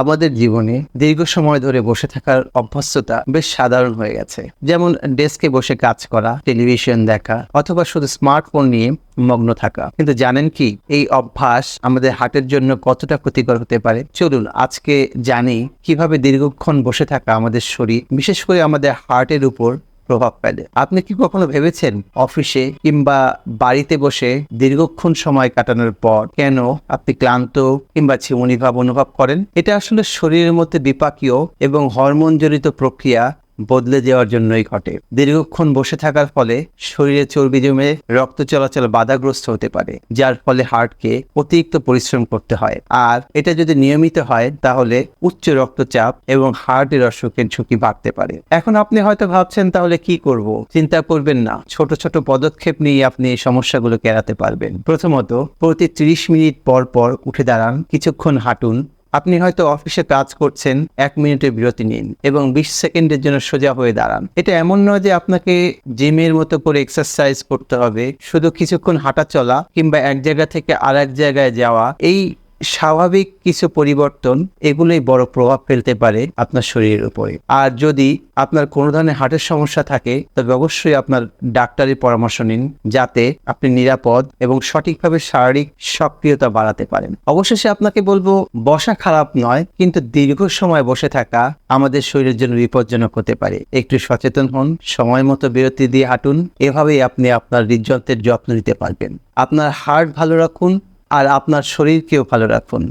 আমাদের জীবনে দীর্ঘ সময় ধরে বসে থাকার অভ্যস্ততা বেশ সাধারণ হয়ে গেছে। যেমন ডেস্কে বসে কাজ করা, টেলিভিশন দেখা অথবা শুধু স্মার্টফোন নিয়ে মগ্ন থাকা। কিন্তু জানেন কি, এই অভ্যাস আমাদের হার্টের জন্য কতটা ক্ষতিকর হতে পারে? চলুন আজকে জানি কীভাবে দীর্ঘক্ষণ বসে থাকা আমাদের শরীর, বিশেষ করে আমাদের হার্টের উপর প্রভাব ফেলে। আপনি কি কখনো ভেবেছেন অফিসে কিংবা বাড়িতে বসে দীর্ঘক্ষণ সময় কাটানোর পর কেন আপনি ক্লান্ত কিংবা ঝিমুনি ভাব অনুভব করেন? এটা আসলে শরীরের মধ্যে বিপাকীয় এবং হরমোন জনিত প্রক্রিয়া বদলে দেওয়ার জন্যই ঘটে। দীর্ঘক্ষণ বসে থাকার ফলে শরীরে চর্বি জমে রক্ত চলাচল বাধাগ্রস্ত হতে পারে, যার ফলে হার্টকে অতিরিক্ত পরিশ্রম করতে হয়। আর এটা যদি নিয়মিত হয়, তাহলে উচ্চ রক্তচাপ এবং হার্টের অসুখের ঝুঁকি বাড়তে পারে। এখন আপনি হয়তো ভাবছেন, তাহলে কি করব? চিন্তা করবেন না। ছোট ছোট পদক্ষেপ নিয়ে আপনি এই সমস্যাগুলো এড়াতে পারবেন। প্রথমত, প্রতি ত্রিশ মিনিট পর পর উঠে দাঁড়ান, কিছুক্ষণ হাঁটুন আপনি হয়তো অফিসে কাজ করছেন, এক মিনিটের বিরতি নিন এবং বিশ সেকেন্ডের জন্য সোজা হয়ে দাঁড়ান। এটা এমন নয় যে আপনাকে জিমের মতো করে এক্সারসাইজ করতে হবে, শুধু কিছুক্ষণ হাঁটা চলা কিংবা এক জায়গা থেকে আর এক জায়গায় যাওয়া। এই স্বাভাবিক কিছু পরিবর্তন এগুলোই বড় প্রভাব ফেলতে পারে আপনার শরীরের উপরে। আর যদি আপনার কোনো ধরনের হার্টের সমস্যা থাকে, তবে অবশ্যই আপনার ডাক্তারের পরামর্শ নিন যাতে আপনি নিরাপদ এবং সঠিকভাবে শারীরিক সক্রিয়তা বাড়াতে পারেন। অবশেষে আপনাকে বলব, বসা খারাপ নয়, কিন্তু দীর্ঘ সময় বসে থাকা আমাদের শরীরের জন্য বিপজ্জনক হতে পারে। একটু সচেতন হন, সময় মতো বিরতি দিয়ে হাঁটুন, এভাবেই আপনি আপনার হৃদযন্ত্রের যত্ন নিতে পারবেন। আপনার হার্ট ভালো রাখুন আর আপনার শরীরকেও ভালো রাখুন।